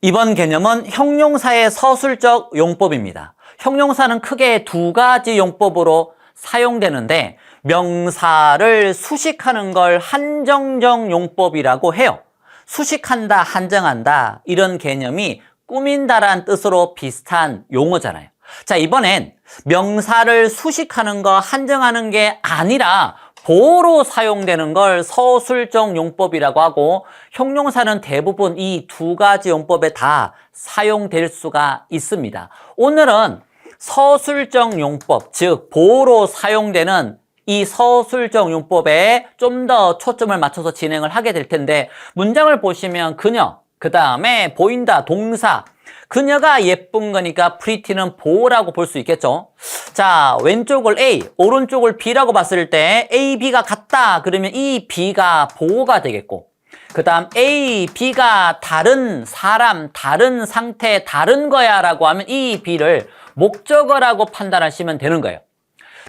이번 개념은 형용사의 서술적 용법입니다. 형용사는 크게 두 가지 용법으로 사용되는데 명사를 수식하는 걸 한정적 용법이라고 해요. 수식한다, 한정한다 이런 개념이 꾸민다란 뜻으로 비슷한 용어잖아요. 자, 이번엔 명사를 수식하는 거, 한정하는 게 아니라 보호로 사용되는 걸 서술적 용법이라고 하고 형용사는 대부분 이 두 가지 용법에 다 사용될 수가 있습니다. 오늘은 서술적 용법, 즉 보호로 사용되는 이 서술적 용법에 좀 더 초점을 맞춰서 진행을 하게 될 텐데 문장을 보시면 그녀, 그 다음에 보인다, 동사 그녀가 예쁜 거니까 프리티는 보호라고 볼 수 있겠죠. 자, 왼쪽을 A, 오른쪽을 B라고 봤을 때 A, B가 같다. 그러면 이 B가 보호가 되겠고 그 다음 A, B가 다른 사람, 다른 상태, 다른 거야 라고 하면 이 B를 목적어라고 판단하시면 되는 거예요.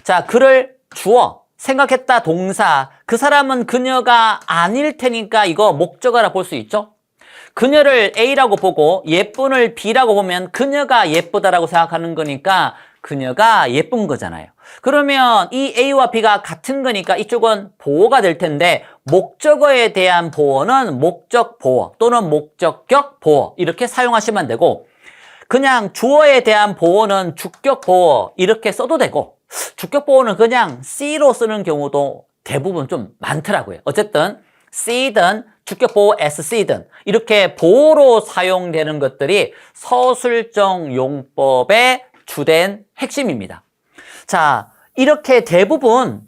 자, 그를 주어, 생각했다 동사, 그 사람은 그녀가 아닐 테니까 이거 목적어라 볼 수 있죠? 그녀를 A라고 보고 예쁜을 B라고 보면 그녀가 예쁘다라고 생각하는 거니까 그녀가 예쁜 거잖아요. 그러면 이 A와 B가 같은 거니까 이쪽은 보호가 될 텐데 목적어에 대한 보호는 목적 보호 또는 목적격 보호 이렇게 사용하시면 되고 그냥 주어에 대한 보호는 주격 보호 이렇게 써도 되고 주격 보호는 그냥 C로 쓰는 경우도 대부분 좀 많더라고요. 어쨌든 C든 주격 보호 SC든 이렇게 보호로 사용되는 것들이 서술적 용법의 주된 핵심입니다. 자, 이렇게 대부분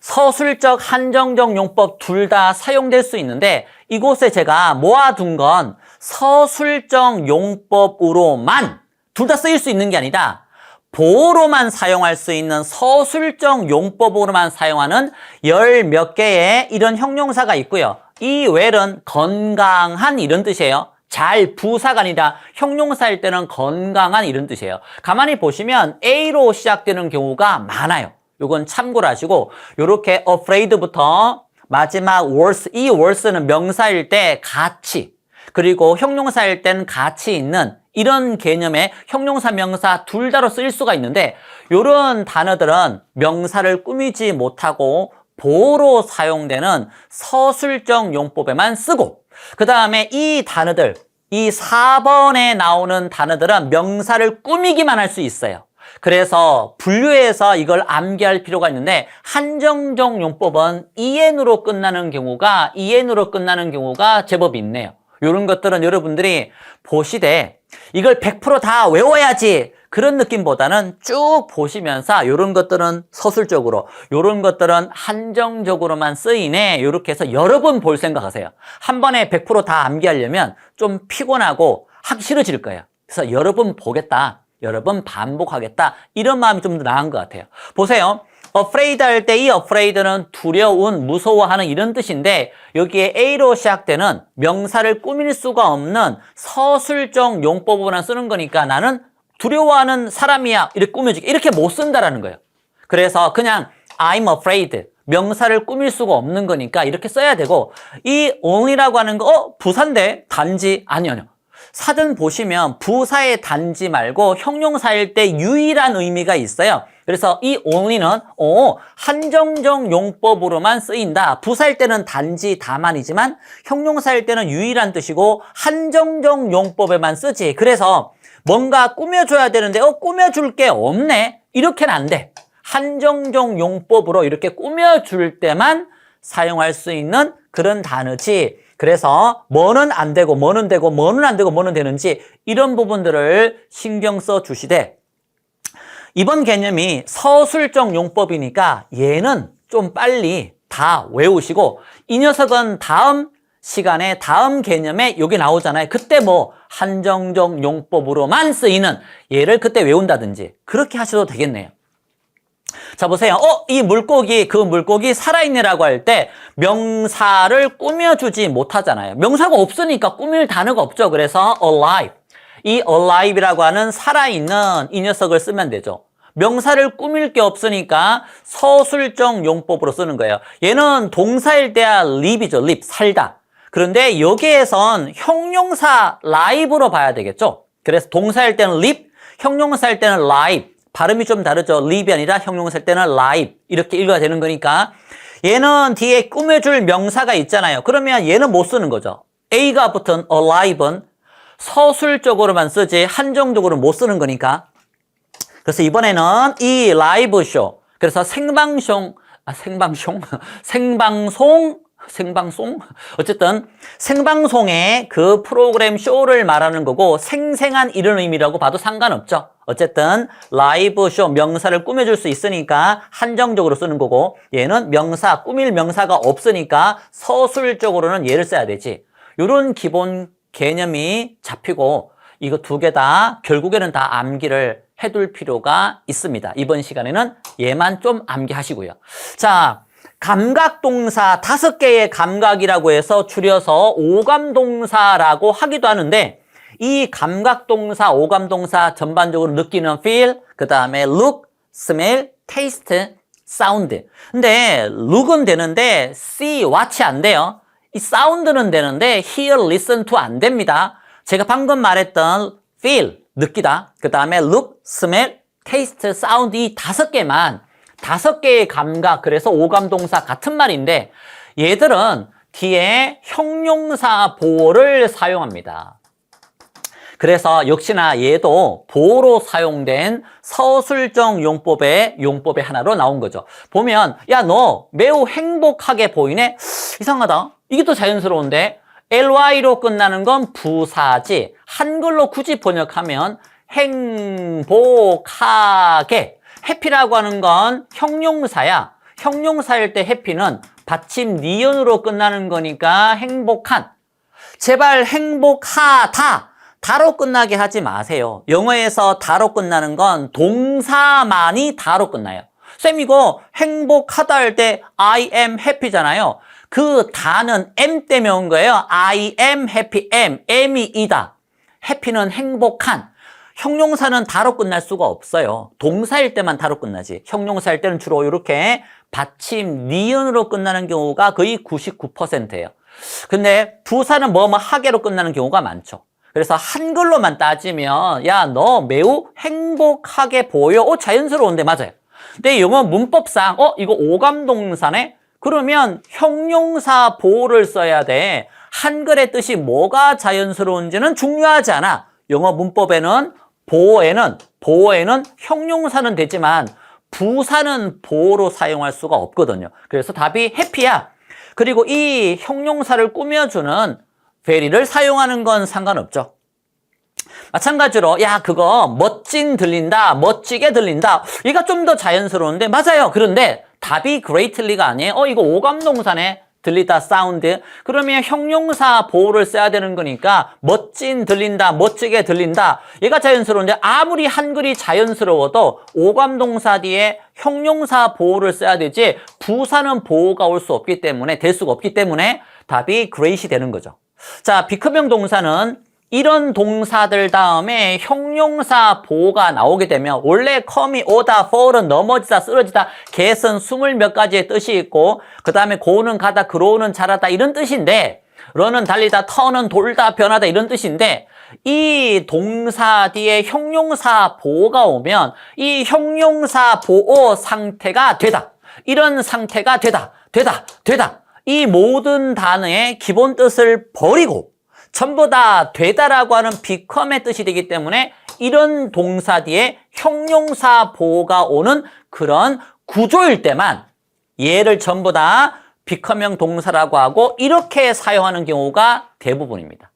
서술적, 한정적 용법 둘 다 사용될 수 있는데 이곳에 제가 모아둔 건 서술적 용법으로만 둘 다 쓰일 수 있는 게 아니라 보호로만 사용할 수 있는 서술적 용법으로만 사용하는 열 몇 개의 이런 형용사가 있고요. 이 웰은 건강한 이런 뜻이에요. 잘 부사가 아니라 형용사일 때는 건강한 이런 뜻이에요. 가만히 보시면 A로 시작되는 경우가 많아요. 요건 참고로 하시고 요렇게 afraid부터 마지막 worse, 이 worse는 명사일 때 같이 그리고 형용사일 때는 같이 있는 이런 개념의 형용사, 명사 둘 다로 쓰일 수가 있는데 요런 단어들은 명사를 꾸미지 못하고 보호로 사용되는 서술적 용법에만 쓰고 그 다음에 이 단어들 이 4번에 나오는 단어들은 명사를 꾸미기만 할 수 있어요. 그래서 분류해서 이걸 암기할 필요가 있는데 한정적 용법은 en으로 끝나는 경우가 en으로 끝나는 경우가 제법 있네요. 이런 것들은 여러분들이 보시되 이걸 100%다 외워야지 그런 느낌보다는 쭉 보시면서 이런 것들은 서술적으로 이런 것들은 한정적으로만 쓰이네 이렇게 해서 여러 번 볼 생각하세요. 한 번에 100%다 암기하려면 좀 피곤하고 하기 싫어질 거예요. 그래서 여러 번 보겠다. 여러 번 반복하겠다. 이런 마음이 좀 더 나은 것 같아요. 보세요. afraid 할 때 이 afraid는 두려운, 무서워하는 이런 뜻인데 여기에 A로 시작되는 명사를 꾸밀 수가 없는 서술적 용법으로만 쓰는 거니까 나는 두려워하는 사람이야. 이렇게 꾸며지게. 이렇게 못 쓴다라는 거예요. 그래서 그냥 I'm afraid. 명사를 꾸밀 수가 없는 거니까 이렇게 써야 되고 이 only라고 하는 거 어? 부사인데 단지 아니요. 아니요. 사전 보시면 부사의 단지 말고 형용사일 때 유일한 의미가 있어요. 그래서 이 only는 어, 한정적 용법으로만 쓰인다. 부사일 때는 단지 다만이지만 형용사일 때는 유일한 뜻이고 한정적 용법에만 쓰지. 그래서 뭔가 꾸며줘야 되는데 어 꾸며줄 게 없네. 이렇게는 안 돼. 한정적 용법으로 이렇게 꾸며줄 때만 사용할 수 있는 그런 단어지. 그래서 뭐는 안 되고 뭐는 되고 뭐는 안 되고 뭐는 되는지 이런 부분들을 신경 써 주시되 이번 개념이 서술적 용법이니까 얘는 좀 빨리 다 외우시고 이 녀석은 다음 시간에 다음 개념에 여기 나오잖아요. 그때 뭐 한정적 용법으로만 쓰이는 얘를 그때 외운다든지 그렇게 하셔도 되겠네요. 자 보세요. 어, 이 물고기 그 물고기 살아있네라고 할 때 명사를 꾸며주지 못하잖아요. 명사가 없으니까 꾸밀 단어가 없죠. 그래서 alive. 이 alive이라고 하는 살아있는 이 녀석을 쓰면 되죠. 명사를 꾸밀 게 없으니까 서술적 용법으로 쓰는 거예요. 얘는 동사일 때야 live이죠. live, 살다. 그런데 여기에선 형용사 live로 봐야 되겠죠? 그래서 동사일 때는 live, 형용사일 때는 live. 발음이 좀 다르죠. live이 아니라 형용사일 때는 live. 이렇게 읽어야 되는 거니까. 얘는 뒤에 꾸며줄 명사가 있잖아요. 그러면 얘는 못 쓰는 거죠. A가 붙은 alive은 서술적으로만 쓰지 한정적으로 못 쓰는 거니까. 그래서 이번에는 이 라이브 쇼. 그래서 생방송, 아, 생방송? 생방송? 생방송? 어쨌든 생방송의 그 프로그램 쇼를 말하는 거고 생생한 이런 의미라고 봐도 상관없죠. 어쨌든 라이브 쇼 명사를 꾸며줄 수 있으니까 한정적으로 쓰는 거고 얘는 명사, 꾸밀 명사가 없으니까 서술적으로는 얘를 써야 되지. 이런 기본 개념이 잡히고 이거 두 개 다 결국에는 다 암기를 해둘 필요가 있습니다. 이번 시간에는 얘만 좀 암기하시고요. 자, 감각동사 다섯 개의 감각이라고 해서 줄여서 오감동사라고 하기도 하는데 이 감각동사, 오감동사 전반적으로 느끼는 feel, 그 다음에 look, smell, taste, sound. 근데 look은 되는데 see, watch 안 돼요. 이 사운드는 되는데 hear, listen to 안 됩니다. 제가 방금 말했던 feel, 느끼다. 그 다음에 look, smell, taste, sound 이 다섯 개만 다섯 개의 감각, 그래서 오감동사 같은 말인데 얘들은 뒤에 형용사 보호를 사용합니다. 그래서 역시나 얘도 보호로 사용된 서술적 용법의 용법의 하나로 나온 거죠. 보면 야 너 매우 행복하게 보이네? 이상하다. 이게 또 자연스러운데 ly로 끝나는 건 부사지. 한글로 굳이 번역하면 행복하게. 해피라고 하는 건 형용사야. 형용사일 때 해피는 받침 니은으로 끝나는 거니까 행복한. 제발 행복하다. 다로 끝나게 하지 마세요. 영어에서 다로 끝나는 건 동사만이 다로 끝나요. 쌤 이거 행복하다 할 때 I am happy잖아요. 그 다는 M 때문에 온 거예요. I am happy, am, M이 이다. 해피는 행복한. 형용사는 다로 끝날 수가 없어요. 동사일 때만 다로 끝나지. 형용사일 때는 주로 이렇게 받침, 니은으로 끝나는 경우가 거의 99%예요. 근데 부사는 뭐뭐 하게로 끝나는 경우가 많죠. 그래서 한글로만 따지면 야 너 매우 행복하게 보여. 어 자연스러운데 맞아요. 근데 영어 문법상 어 이거 오감동사네. 그러면 형용사 보호를 써야 돼. 한글의 뜻이 뭐가 자연스러운지는 중요하지 않아. 영어 문법에는 보호에는 보호에는 형용사는 되지만 부사는 보호로 사용할 수가 없거든요. 그래서 답이 해피야. 그리고 이 형용사를 꾸며주는 very를 사용하는 건 상관없죠. 마찬가지로 야 그거 멋진 들린다 멋지게 들린다 이가 좀 더 자연스러운데 맞아요 그런데 답이 greatly가 아니에요 어 이거 오감동사네 들리다 사운드. 그러면 형용사 보호를 써야 되는 거니까 멋진 들린다 멋지게 들린다. 얘가 자연스러운데 아무리 한글이 자연스러워도 오감동사 뒤에 형용사 보호를 써야 되지 부사는 보호가 올 수 없기 때문에 될 수가 없기 때문에 답이 great이 되는 거죠. 자 비급형 동사는 이런 동사들 다음에 형용사 보호가 나오게 되면 원래 come이 오다, fall은 넘어지다, 쓰러지다, get은 스물 몇 가지의 뜻이 있고 그 다음에 go는 가다, grow는 자라다 이런 뜻인데 run은 달리다, turn은 돌다, 변하다 이런 뜻인데 이 동사 뒤에 형용사 보호가 오면 이 형용사 보호 상태가 되다. 이런 상태가 되다, 되다, 되다. 이 모든 단어의 기본 뜻을 버리고 전부 다 되다라고 하는 become의 뜻이 되기 때문에 이런 동사 뒤에 형용사 보호가 오는 그런 구조일 때만 얘를 전부 다 become형 동사라고 하고 이렇게 사용하는 경우가 대부분입니다.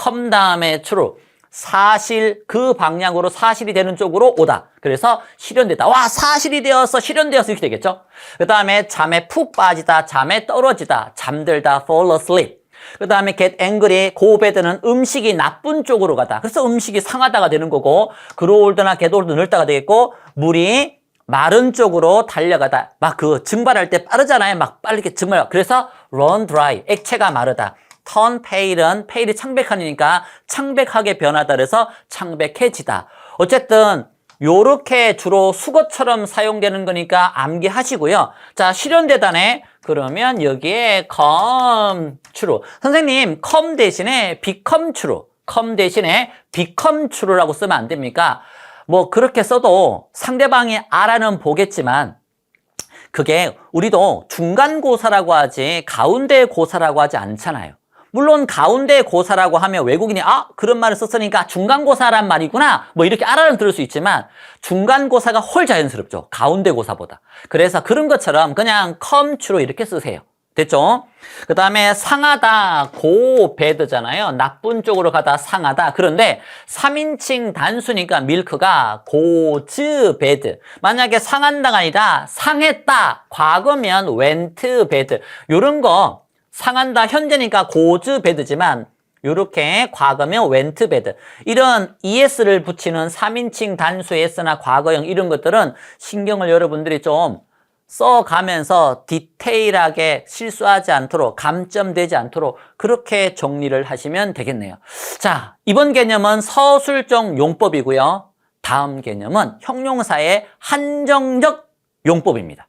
come 다음에 true. 사실 그 방향으로 사실이 되는 쪽으로 오다. 그래서 실현되다. 와 사실이 되어서 실현되어서 이렇게 되겠죠. 그 다음에 잠에 푹 빠지다. 잠에 떨어지다. 잠들다. fall asleep. 그 다음에 get angry, 고배드는 음식이 나쁜 쪽으로 가다. 그래서 음식이 상하다가 되는 거고, 그로올드나 get old 늙다가 되겠고, 물이 마른 쪽으로 달려가다. 막 그 증발할 때 빠르잖아요. 막 빠르게 증발. 그래서 run dry, 액체가 마르다. turn pale은 pale이 창백하니까 창백하게 변하다. 그래서 창백해지다. 어쨌든 요렇게 주로 수거처럼 사용되는 거니까 암기하시고요. 자, 실현대단에 그러면 여기에 come true. 선생님, come 대신에 become true. come 대신에 become true라고 쓰면 안 됩니까? 뭐 그렇게 써도 상대방이 알아는 보겠지만 그게 우리도 중간고사라고 하지 가운데 고사라고 하지 않잖아요. 물론 가운데 고사라고 하면 외국인이 아 그런 말을 썼으니까 중간고사란 말이구나 뭐 이렇게 알아는 들을 수 있지만 중간고사가 훨 자연스럽죠. 가운데 고사보다. 그래서 그런 것처럼 그냥 true로 이렇게 쓰세요. 됐죠? 그 다음에 상하다, 고, 배드잖아요. 나쁜 쪽으로 가다 상하다. 그런데 3인칭 단수니까 밀크가 고 즈, 배드. 만약에 상한다가 아니라 상했다. 과거면 went, 배드. 요런 거 상한다 현재니까 고즈, 배드지만 요렇게 과거면 went, bad. 이런 es를 붙이는 3인칭 단수 s나 과거형 이런 것들은 신경을 여러분들이 좀 써가면서 디테일하게 실수하지 않도록 감점되지 않도록 그렇게 정리를 하시면 되겠네요. 자, 이번 개념은 서술적 용법이고요. 다음 개념은 형용사의 한정적 용법입니다.